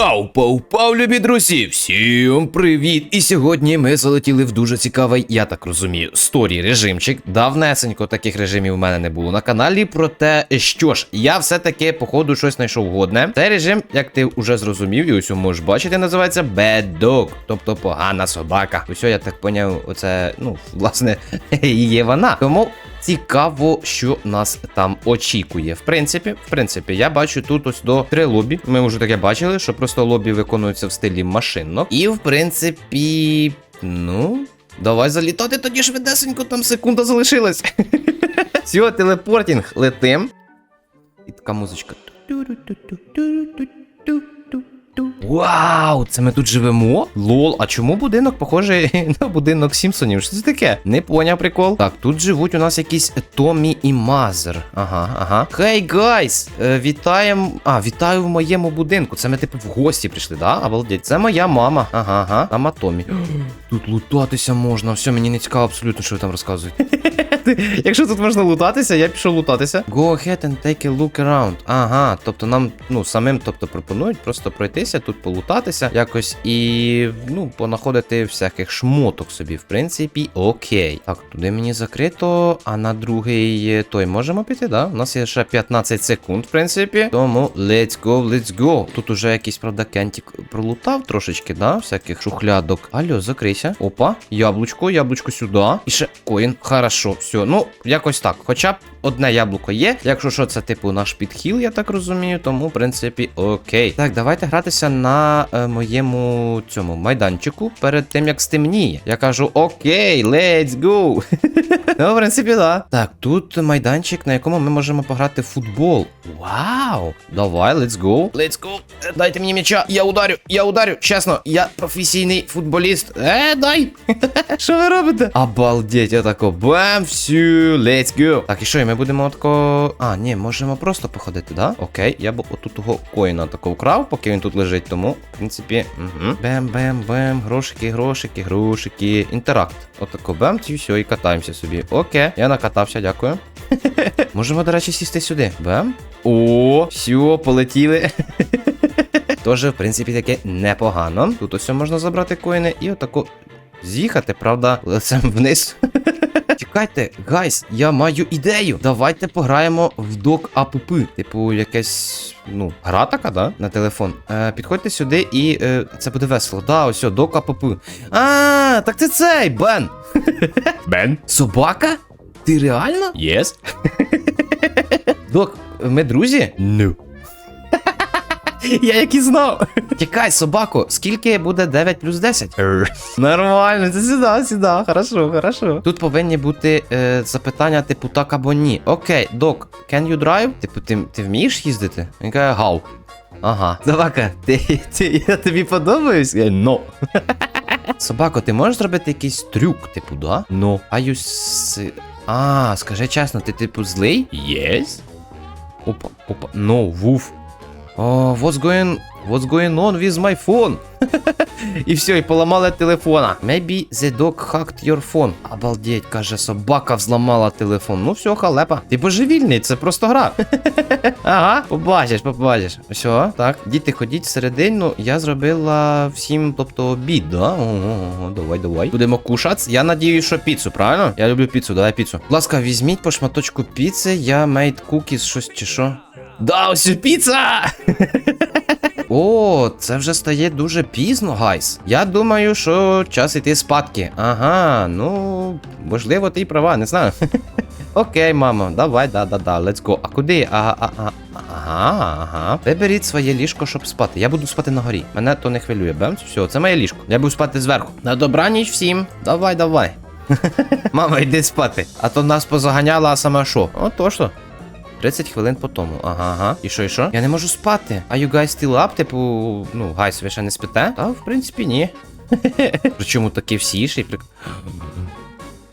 Пау, пау, пау, любі друзі! Всім привіт! І сьогодні ми залетіли в дуже цікавий, я так розумію, сторі режимчик. Давнесенько таких режимів у мене не було на каналі. Проте, що ж, я все-таки, походу, щось знайшов годне. Цей режим, як ти вже зрозумів, і ось можеш бачити, називається Bad Dog, тобто погана собака. Ось я так поняв, оце, ну, власне, і є вона. Тому. Цікаво, що нас там очікує. В принципі, в принципі, я бачу тут ось до три лобі. Ми вже таке бачили, що просто лобі виконуються в стилі машинно. І в принципі, ну. Давай залітати тоді швидесенько, там секунда залишилась. Все, телепортінг, летим. І така музичка. Вау, це ми тут живемо? Лол, а чому будинок похожий на будинок Сімпсонів? Що це таке? Не поняв прикол. Так, тут живуть у нас якісь Томі і Мазер. Ага, ага. Хей, гайс! Е, вітаємо. А, вітаю в моєму будинку. Це ми типу в гості прийшли, да? Обалдеть. Це моя мама. Ага, ага. Мама Томі. Тут лутатися можна. Все, мені не цікаво абсолютно, що ви там розказуєте. Якщо тут можна лутатися, я пішов лутатися. Go ahead and take a look around. Ага, тобто нам, ну, самим, тобто, пропонують просто пройтися, тут полутатися якось і, ну, понаходити всяких шмоток собі, в принципі, окей. Так, туди мені закрито, а на другий той можемо піти, да? У нас є ще 15 секунд, в принципі. Тому let's go, let's go. Тут уже якийсь, правда, кентик пролутав трошечки, да? Всяких шухлядок. Алло, закрийся. Опа, яблучко, яблучко сюди. І ще коін. Хорошо, все. Ну, якось так. Хоча б одне яблуко є. Якщо що, це типу наш підхіл, я так розумію. Тому, в принципі, окей. Так, давайте гратися на е, моєму цьому майданчику перед тим, як стемніє. Я кажу, окей, let's go. ну, в принципі, да. Так, тут майданчик, на якому ми можемо пограти в футбол. Вау! Давай, let's go. Let's go. Е, Дайте мені м'яча. Я ударю, я ударю. Чесно, я професійний футболіст. Е, дай. Що ви робите? Обалдеть, я тако бам, все, let's go. Так, і що, і ми будемо тако. А, ні, можемо просто походити, да? Окей, я б отут того коїна тако вкрав, поки він тут лежить, тому, в принципі, угу. Бем-бем-бем, грошики, грошики, грошики. Інтеракт. Отако бем, і все, і катаємося собі. Окей, я накатався, дякую. Можемо, до речі, сісти сюди. Бем. О, все, полетіли. Тоже, в принципі, таке непогано. Тут ось можна забрати коїни і отако з'їхати, правда, лицем вниз. Чекайте, гайс, я маю ідею. Давайте пограємо в док АПП. Типу, якась, ну, гра така, да? На телефон. Е, підходьте сюди і е, це буде весело. Да, ось, док АПП. А, так це цей, Бен. Бен? Собака? Ти реально? Єс? Док, ми друзі? Ну. Я як і знав. Тікай, собако, скільки буде 9 плюс 10? Нормально, це сюди, сюди, хорошо, хорошо. Тут повинні бути е, запитання, типу, так або ні. Окей, док, can you drive? Типу, ти, ти вмієш їздити? Він каже, гав. Ага. Собака, ти, ти, я тобі подобаюсь? Я, no. Собако, ти можеш зробити якийсь трюк, типу, да? Ну. А you с... А, скажи чесно, ти типу злий? Єс? Опа, опа, no, вуф. О, what's going, what's going on with my phone? і все, і поламали телефона. Maybe the dog hacked your phone. Обалдеть, каже, собака взламала телефон. Ну все, халепа. Ти божевільний, це просто гра. ага, побачиш, побачиш. Все, так, діти, ходіть всередину. Я зробила всім, тобто, обід, да? Ого, давай, давай. Будемо кушати. Я надію, що піцу, правильно? Я люблю піцу, давай піцу. Будь ласка, візьміть по шматочку піци, я made cookies, щось чи що. Да, ось піца! О, це вже стає дуже пізно, гайс. Я думаю, що час іти спадки. Ага, ну, можливо, ти права, не знаю. Окей, мамо, давай, да-да-да, let's go. А куди? Ага, ага, ага, ага. Ви беріть своє ліжко, щоб спати. Я буду спати на горі. Мене то не хвилює. Бемс, все, це моє ліжко. Я буду спати зверху. На добраніч всім. Давай, давай. Мама, йди спати. А то нас позаганяла, а саме що? О, то що? 30 хвилин по тому. Ага, ага. І що, і що? Я не можу спати. А you guys still up? Типу, ну, гайс, ви ще не спите? Та, в принципі, ні. Причому такий всі ще прик.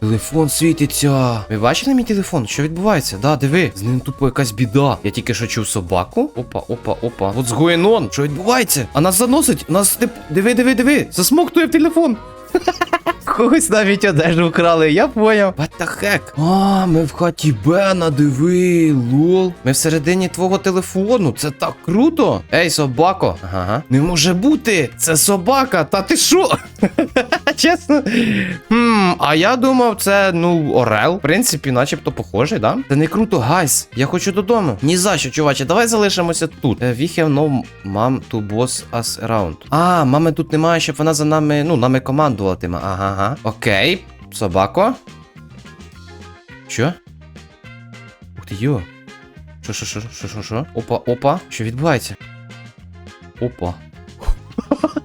Телефон світиться. Ви бачили мій телефон? Що відбувається? Да, диви. З ним тупо якась біда. Я тільки що чув собаку. Опа, опа, опа. What's going on? Що відбувається? А нас заносить? Нас тип. Диви, диви, диви. Засмоктує в телефон. когось навіть одежу вкрали, я поняв. What the heck? А, ми в хаті Бена, диви, лол. Ми всередині твого телефону, це так круто. Ей, собако. Ага. Не може бути, це собака, та ти що? Чесно. Хм, а я думав, це, ну, Орел. В принципі, начебто похожий, да? Це не круто, гайс. Я хочу додому. Ні за що, чуваче, давай залишимося тут. Е, We have no mom to boss us around. А, мами тут немає, щоб вона за нами, ну, нами командуватиме. Ага, ага. Окей, собако. Що? Ух ти йо. Що, що, що, що, що, що? Опа, опа. Що відбувається? Опа.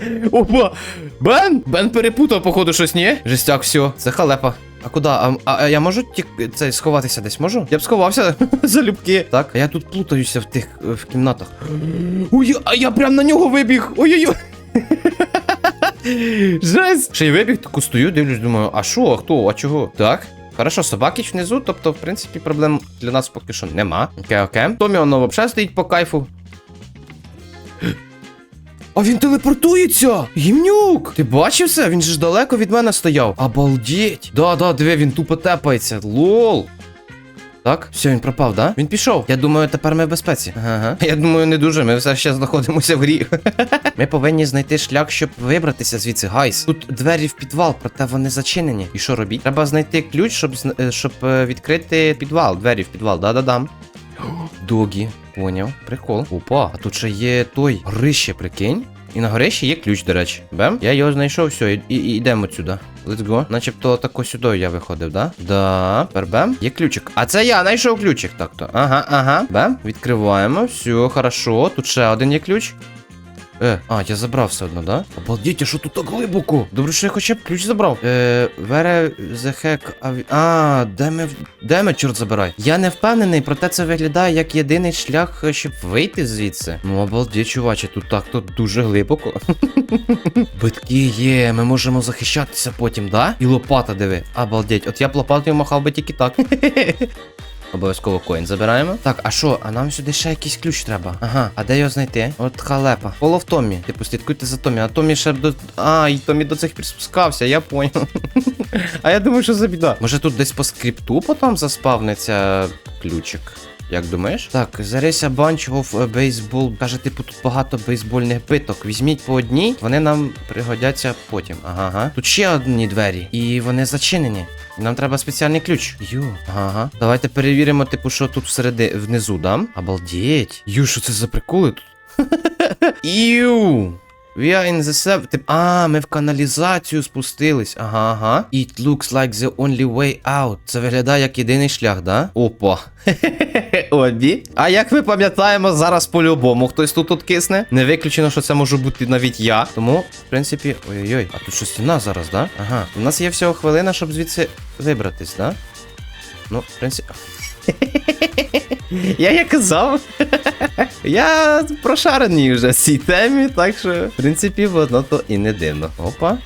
Опа! Бен? Бен перепутав, походу, щось, ні? Жестяк, все. Це халепа. А куди? А, а, я можу тік... це, сховатися десь можу? Я б сховався за любки. Так, а я тут плутаюся в тих е, в кімнатах. Ой, а я прям на нього вибіг. Ой-ой-ой. Жесть. Ще й вибіг, таку стою, дивлюсь, думаю, а що, а хто, а чого? Так. Хорошо, собаки внизу, тобто, в принципі, проблем для нас поки що нема. Окей, окей. Томі воно взагалі стоїть по кайфу. А він телепортується! Гімнюк! Ти бачив це? Він же ж далеко від мене стояв. Обалдеть! Да, да, диви, він тупо тепається. Лол. Так, все, він пропав, да? Він пішов. Я думаю, тепер ми в безпеці. Ага. Я думаю, не дуже. Ми все ще знаходимося в грі. ми повинні знайти шлях, щоб вибратися звідси. Гайс. Тут двері в підвал, проте вони зачинені. І що робіть? Треба знайти ключ, щоб е, щоб е, відкрити підвал. Двері в підвал. Да-да-дам. Догі. Поняв. Прикол. Опа, а тут ще є той грище, прикинь. І на горищі є ключ, до речі. Бем? Я його знайшов, все, і, і, і йдемо сюди. Let's go. Начебто тако сюди я виходив, да? Да. Тепер бем. Є ключик. А це я знайшов ключик. Так то. Ага, ага. Бем. Відкриваємо. Все, хорошо. Тут ще один є ключ. Е, а, я забрав все одно, да? Обалдіть, а що тут так глибоко? Добре, що я хоча б ключ забрав. Е, where the heck are А, де ми, де ми, чорт забирай? Я не впевнений, проте це виглядає як єдиний шлях, е, щоб вийти звідси. Ну, обалдіть, чуваче, тут так, тут дуже глибоко. Битки є, ми можемо захищатися потім, да? І лопата, диви. Обалдеть, от я б лопатою махав би тільки так. Обов'язково коін забираємо. Так, а що? А нам сюди ще якийсь ключ треба. Ага, а де його знайти? От халепа. Коло в Томі. Типу, слідкуйте за Томі. А Томі ще до. А, і Томі до цих пір спускався, я поняв. а я думаю, що за біда. Може тут десь по скрипту потім заспавниться ключик. Як думаєш? Так, зарися bunch of бейсбол. Каже, типу, тут багато бейсбольних биток. Візьміть по одній, вони нам пригодяться потім. Ага, ага. Тут ще одні двері, і вони зачинені. Нам треба спеціальний ключ. Ю, ага. Давайте перевіримо, типу, що тут всереди внизу, да? Обалдеть. Ю, що це за приколи тут? Ю. We are in the seven... Тип... А, ми в каналізацію спустились. Ага, ага. It looks like the only way out. Це виглядає як єдиний шлях, да? Опа. Обі. А як ми пам'ятаємо, зараз по-любому хтось тут от кисне. Не виключено, що це може бути навіть я. Тому, в принципі, ой-ой-ой. А тут що стіна зараз, да? Ага. У нас є всього хвилина, щоб звідси вибратись, да? Ну, в принципі. Я як казав. Я прошарений вже в цій темі, так що, в принципі, воно то і не дивно. Опа.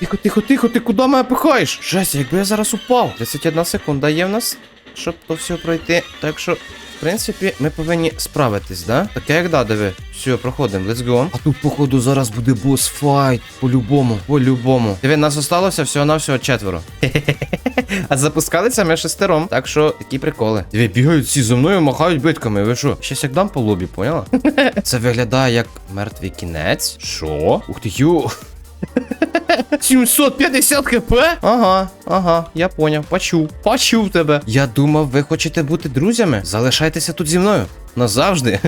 Тихо, тихо, тихо, ти куди мене пихаєш? Жесть, якби я зараз упав. 31 секунда є в нас, щоб то все пройти. Так що, в принципі, ми повинні справитись, да? Таке як да, диви. Все, проходимо, let's go. А тут, походу, зараз буде бос файт. По-любому, по-любому. Диви, нас осталося всього-навсього четверо. А запускалися ми шестером. Так що такі приколи. Диви, бігають всі за мною, махають битками. Ви що? Щас як дам по лобі, поняла? Це виглядає як мертвий кінець. Що? Ух ти, ю. 750 хп? Ага, ага, я поняв. Почув. Почув тебе. Я думав, ви хочете бути друзями. Залишайтеся тут зі мною. Назавжди.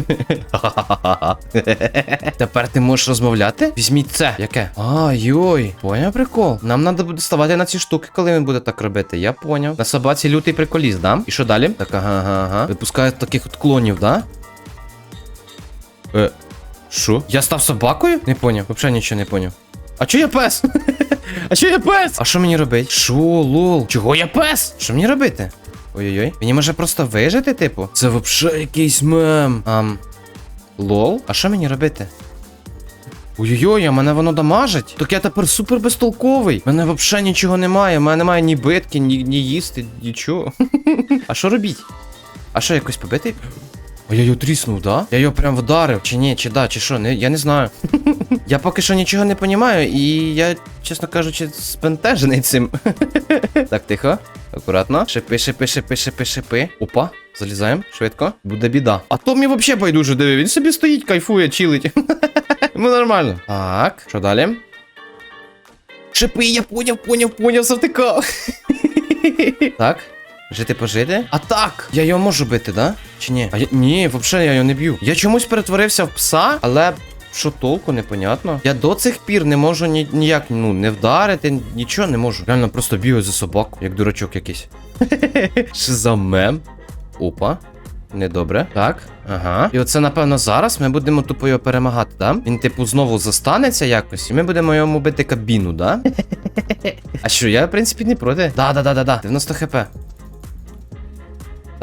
Тепер ти можеш розмовляти? Візьміть це. Яке? А, йой. Поняв прикол. Нам треба буде ставати на ці штуки, коли він буде так робити. Я поняв. На собаці лютий приколіст, да? І що далі? Так, ага, ага, ага. Випускають таких от клонів, да? Е. Що? Я став собакою? Не поняв. Взагалі нічого не поняв. А чо я пес? а чо я пес? А що мені робить? Шо, лол? Чого я пес? Що мені робити? Ой-ой-ой. Мені може просто вижити, типу? Це вообще якийсь мем. Ам. Лол? А що мені робити? Ой-ой-ой, а мене воно дамажить. Так я тепер супер безтолковий. Мене вообще нічого немає. У мене немає ні битки, ні, ні їсти, нічого. а що робіть? А що якось побити? А я його тріснув, да? Я його прям вдарив. Чи ні, чи да, чи що, не, я не знаю. я поки що нічого не понімаю, і я, чесно кажучи, спентежений цим. так, тихо. Акуратно. Шипи, шипи, шипи, шипи, шипи. Опа. Залізаємо швидко. Буде біда. А то мені взагалі байдуже диви. Він собі стоїть, кайфує, чилить. Йому нормально. Так, що далі? Шипи, я поняв, поняв, поняв, завтикав. так. Жити пожити? А так! Я його можу бити, да? Чи ні? А я... Ні, взагалі я його не б'ю. Я чомусь перетворився в пса, але. Що толку, непонятно. Я до цих пір не можу ні, ніяк ну, не вдарити, нічого не можу. Реально просто бігаю за собаку, як дурачок якийсь. Що за мем? Опа. Недобре. Так, ага. І оце, напевно, зараз ми будемо тупо його перемагати, да? Він, типу, знову застанеться якось, і ми будемо йому бити кабіну, да? а що, я, в принципі, не проти. Да, да, да, да, да. 90 хп.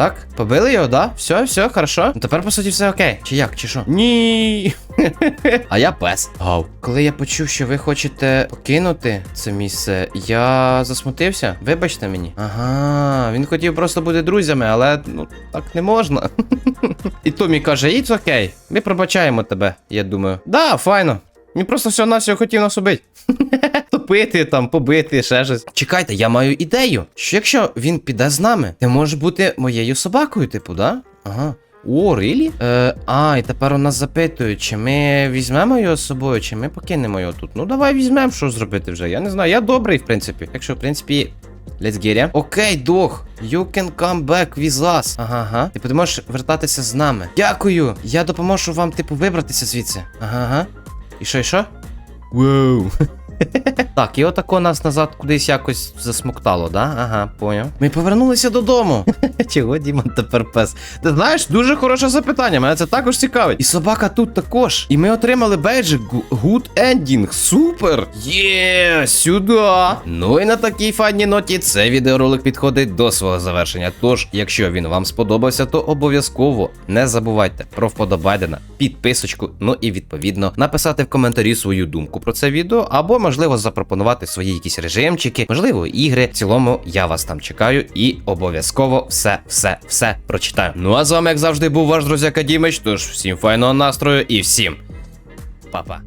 Так, побили його, да? Все, все, хорошо. Ну тепер, по суті, все окей. Чи як, чи що? Ні. а я пес. Гав. Коли я почув, що ви хочете покинути це місце, я засмутився. Вибачте мені. Ага, він хотів просто бути друзями, але ну так не можна. І Томі каже: Іц окей, ми пробачаємо тебе, я думаю. Да, файно. Він просто всього навсього хотів нас убити. Топити там, побити, ще щось. Чекайте, я маю ідею. Що якщо він піде з нами, ти можеш бути моєю собакою, типу, да? Ага. О, рилі? Е, а, і тепер у нас запитують, чи ми візьмемо його з собою, чи ми покинемо його тут. Ну давай візьмемо, що зробити вже. Я не знаю, я добрий, в принципі. Так що, в принципі. Let's get it. Окей, дох. You can come back with us. Ага, ага. Типу, можеш вертатися з нами. Дякую. Я допоможу вам, типу, вибратися звідси. Ага, ага. І що, і що? Воу. Так, і отако нас назад кудись якось засмоктало, да? Ага, поняв. Ми повернулися додому. Чого Дімон тепер пес? Ти знаєш, дуже хороше запитання, мене це також цікавить. І собака тут також. І ми отримали бейджик Good Ending. Супер! Є, сюди. Ну і на такій файній ноті цей відеоролик підходить до свого завершення. Тож, якщо він вам сподобався, то обов'язково не забувайте про вподобайдена, підписочку, ну і відповідно написати в коментарі свою думку про це відео, або можливо запропонувати свої якісь режимчики, можливо, ігри. В цілому я вас там чекаю і обов'язково все, все, все прочитаю. Ну а з вами, як завжди, був ваш друзяка Дімич. Тож всім файного настрою і всім па-па.